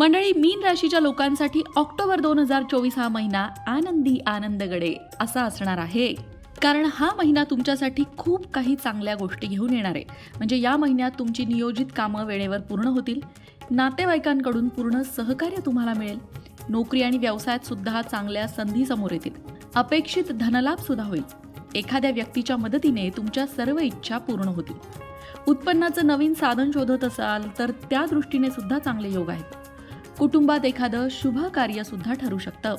मंडळी मीन राशीच्या लोकांसाठी ऑक्टोबर दोन हजार चोवीस हा महिना आनंदी आनंदगडे असा असणार आहे. कारण हा महिना तुमच्यासाठी खूप काही चांगल्या गोष्टी घेऊन येणार आहे. म्हणजे या महिन्यात तुमची नियोजित कामं वेळेवर पूर्ण होतील. नातेवाईकांकडून पूर्ण सहकार्य तुम्हाला मिळेल. नोकरी आणि व्यवसायात सुद्धा चांगल्या संधी समोर येतील. अपेक्षित धनलाभ सुद्धा होईल. एखाद्या व्यक्तीच्या मदतीने तुमच्या सर्व इच्छा पूर्ण होतील. उत्पन्नाचं नवीन साधन शोधत असाल तर त्या दृष्टीने सुद्धा चांगले योग आहेत. कुटुंबात एखादं शुभ कार्य सुद्धा ठरू शकतं.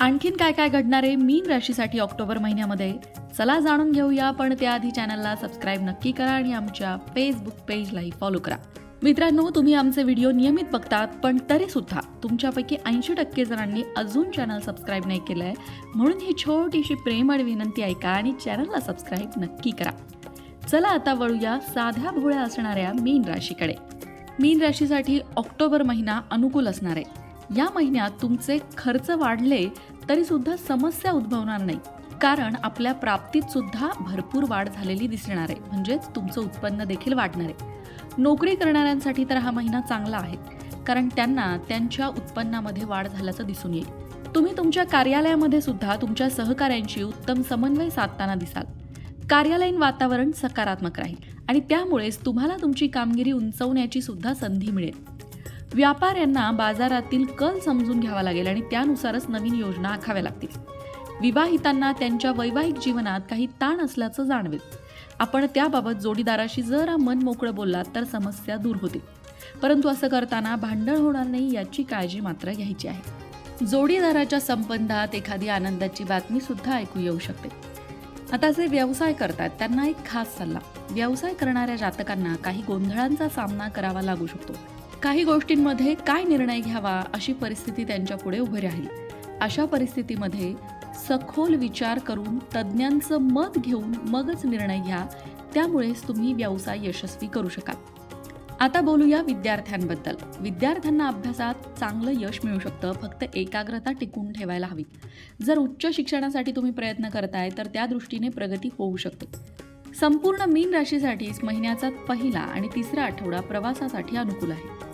आणखीन काय काय घडणार आहे मीन राशीसाठी ऑक्टोबर महिन्यामध्ये? चला जाणून घेऊया पण त्याआधी चॅनलला सबस्क्राईब नक्की करा आणि आमच्या फेसबुक पेजलाही फॉलो करा. मित्रांनो तुम्ही आमचे व्हिडिओ नियमित बघतात पण तरी सुद्धा तुमच्यापैकी ऐंशी टक्के जणांनी अजून चॅनल सबस्क्राईब नाही केलं आहे म्हणून ही छोटीशी प्रेमळ विनंती ऐका आणि चॅनलला सबस्क्राईब नक्की करा. चला आता वळूया साध्या भोळ्या असणाऱ्या मीन राशीकडे. मीन राशीसाठी ऑक्टोबर महिना अनुकूल असणार आहे. या महिन्यात तुमचे खर्च वाढले तरी सुद्धा समस्या उद्भवणार नाही. कारण आपल्या प्राप्तीत सुद्धा भरपूर वाढ झालेली दिसणार आहे. म्हणजेच तुमचं उत्पन्न देखील वाढणार आहे. नोकरी करणाऱ्यांसाठी तर हा महिना चांगला आहे. कारण त्यांना त्यांच्या उत्पन्नामध्ये वाढ झाल्याचं दिसून येईल. तुम्ही तुमच्या कार्यालयामध्ये सुद्धा तुमच्या सहकाऱ्यांशी उत्तम समन्वय साधताना दिसाल. कार्यालयीन वातावरण सकारात्मक राहील आणि त्यामुळेच तुम्हाला तुमची कामगिरी उंचवण्याची सुद्धा संधी मिळेल. व्यापाऱ्यांना बाजारातील कल समजून घ्यावा लागेल आणि त्यानुसारच नवीन योजना आखाव्या लागतील. विवाहितांना त्यांच्या वैवाहिक जीवनात काही ताण असल्याचं जाणवेल. आपण त्याबाबत जोडीदाराशी जरा मन मोकळं बोललात तर समस्या दूर होतील. परंतु असं करताना भांडण होणार नाही याची काळजी मात्र घ्यायची आहे. जोडीदाराच्या संबंधात एखादी आनंदाची बातमी सुद्धा ऐकू येऊ शकते. आता जे व्यवसाय करतात त्यांना एक खास सल्ला. व्यवसाय करणाऱ्या जातकांना काही गोंधळांचा सामना करावा लागू शकतो. काही गोष्टींमध्ये काय निर्णय घ्यावा अशी परिस्थिती त्यांच्या पुढे उभी राहील. अशा परिस्थितीमध्ये सखोल विचार करून तज्ज्ञांचं मत घेऊन मगच निर्णय घ्या. त्यामुळेच तुम्ही व्यवसाय यशस्वी करू शकाल. आता बोलूया विद्यार्थ्यांबद्दल. विद्यार्थ्यांना अभ्यासात चांगलं यश मिळू शकतं फक्त एकाग्रता टिकून ठेवायला हवी. जर उच्च शिक्षणासाठी तुम्ही प्रयत्न करताय तर त्या दृष्टीने प्रगती होऊ शकते. संपूर्ण मीन राशीसाठीच महिन्याचा पहिला आणि तिसरा आठवडा प्रवासासाठी अनुकूल आहे.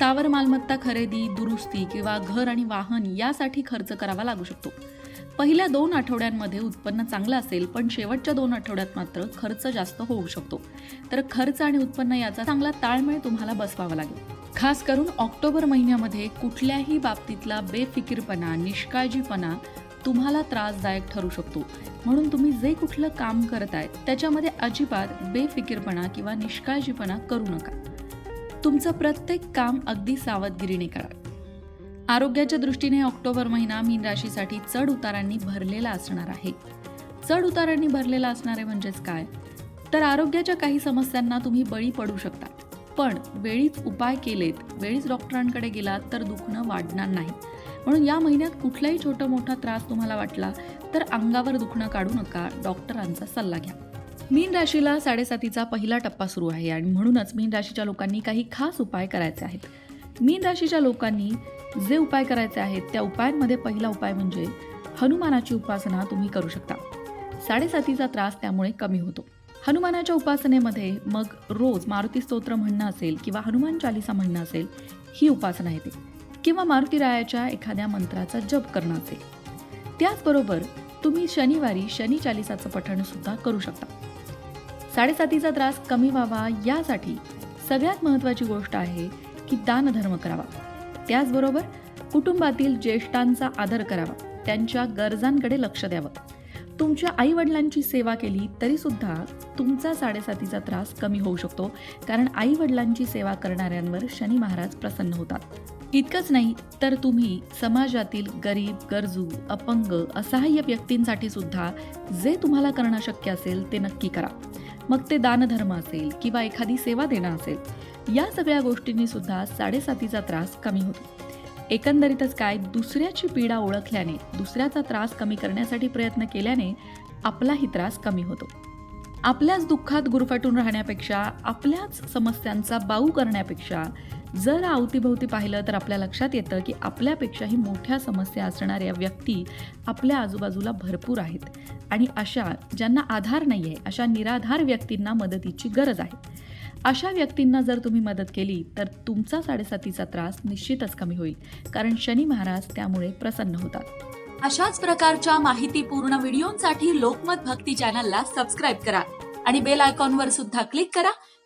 स्थावर मालमत्ता खरेदी दुरुस्ती किंवा घर आणि वाहन यासाठी खर्च करावा लागू शकतो. पहिल्या दोन आठवड्यांमध्ये उत्पन्न चांगलं असेल पण शेवटच्या दोन आठवड्यात मात्र खर्च जास्त होऊ शकतो. तर खर्च आणि उत्पन्न याचा चांगला ताळमेळ तुम्हाला बसवावा लागेल. खास करून ऑक्टोबर महिन्यामध्ये कुठल्याही बाबतीतला बेफिकीरपणा निष्काळजीपणा तुम्हाला त्रासदायक ठरू शकतो. म्हणून तुम्ही जे कुठलं काम करताय त्याच्यामध्ये अजिबात बेफिकीरपणा किंवा निष्काळजीपणा करू नका. तुमचं प्रत्येक काम अगदी सावधगिरीने करा. आरोग्याच्या दृष्टीने ऑक्टोबर महिना मीन राशीसाठी चढ उतारांनी भरलेला असणार आहे. चढ उतारांनी भरलेला असणार आहे म्हणजेच काय? तर आरोग्याच्या काही समस्यांना तुम्ही बळी पडू शकता. पण वेळीच उपाय केलेत वेळीच डॉक्टरांकडे गेलात तर दुखणं वाढणार नाही. म्हणून या महिन्यात कुठलाही छोटा मोठा त्रास तुम्हाला वाटला तर अंगावर दुखणं काढू नका डॉक्टरांचा सल्ला घ्या. मीन राशीला साडेसातीचा पहिला टप्पा सुरू आहे आणि म्हणूनच मीन राशीच्या लोकांनी काही खास उपाय करायचे आहेत. मीन राशीच्या लोकांनी जे उपाय करायचे आहेत त्या उपायांमध्ये पहिला उपाय म्हणजे हनुमानाची उपासना तुम्ही करू शकता. साडेसातीचा त्रास त्यामुळे कमी होतो. हनुमानाच्या उपासनेमध्ये मग रोज मारुती स्तोत्र म्हणणं असेल किंवा हनुमान चालिसा म्हणणं असेल ही उपासना येते. किंवा मारुती रायाच्या एखाद्या मंत्राचा जप करणं असेल. त्याचबरोबर तुम्ही शनिवारी शनी चालिसाचं पठण सुद्धा करू शकता. साडेसातीचा त्रास कमी व्हावा यासाठी सगळ्यात महत्त्वाची गोष्ट आहे की दानधर्म करावा. त्याचबरोबर कुटुंबातील ज्येष्ठांचा आदर करावा. त्यांच्या गरजांकडे लक्ष द्यावं. तुमच्या आईवडिलांची सेवा केली तरीसुद्धा तुमचा साडेसातीचा त्रास कमी होऊ शकतो. कारण आईवडिलांची सेवा करणाऱ्यांवर शनी महाराज प्रसन्न होतात. इतकंच नाही तर तुम्ही समाजातील गरीब गरजू अपंग असहाय्य व्यक्तींसाठी सुद्धा जे तुम्हाला करणं शक्य असेल ते नक्की करा. मग ते दानधर्म असेल किंवा एखादी सेवा देणं असेल या सगळ्या गोष्टींनी सुद्धा साडेसातीचा त्रास कमी होतो. एकंदरीतच काय दुसऱ्याची पीडा ओळखल्याने दुसऱ्याचा त्रास कमी करण्यासाठी प्रयत्न केल्याने आपलाही त्रास कमी होतो. आपल्याच दुःखात गुरफटून राहण्यापेक्षा आपल्याच समस्यांचा बाऊ करण्यापेक्षा जर अवतीभोवती पाहिलं तर आपल्या लक्षात येतं की आपल्यापेक्षाही मोठ्या समस्या असणाऱ्या व्यक्ती आपल्या आजूबाजूला भरपूर आहेत. आणि अशा ज्यांना आधार नाही आहे अशा निराधार व्यक्तींना मदतीची गरज आहे. अशा व्यक्तींना जर तुम्ही मदत केली तर तुमचा साडेसातीचा त्रास निश्चितच कमी होईल. कारण शनी महाराज त्यामुळे प्रसन्न होतात. अशाच प्रकारच्या माहितीपूर्ण व्हिडिओंसाठी लोकमत भक्ती चॅनलला सबस्क्राईब करा. आणि बेल आयकॉनवर सुद्धा क्लिक करा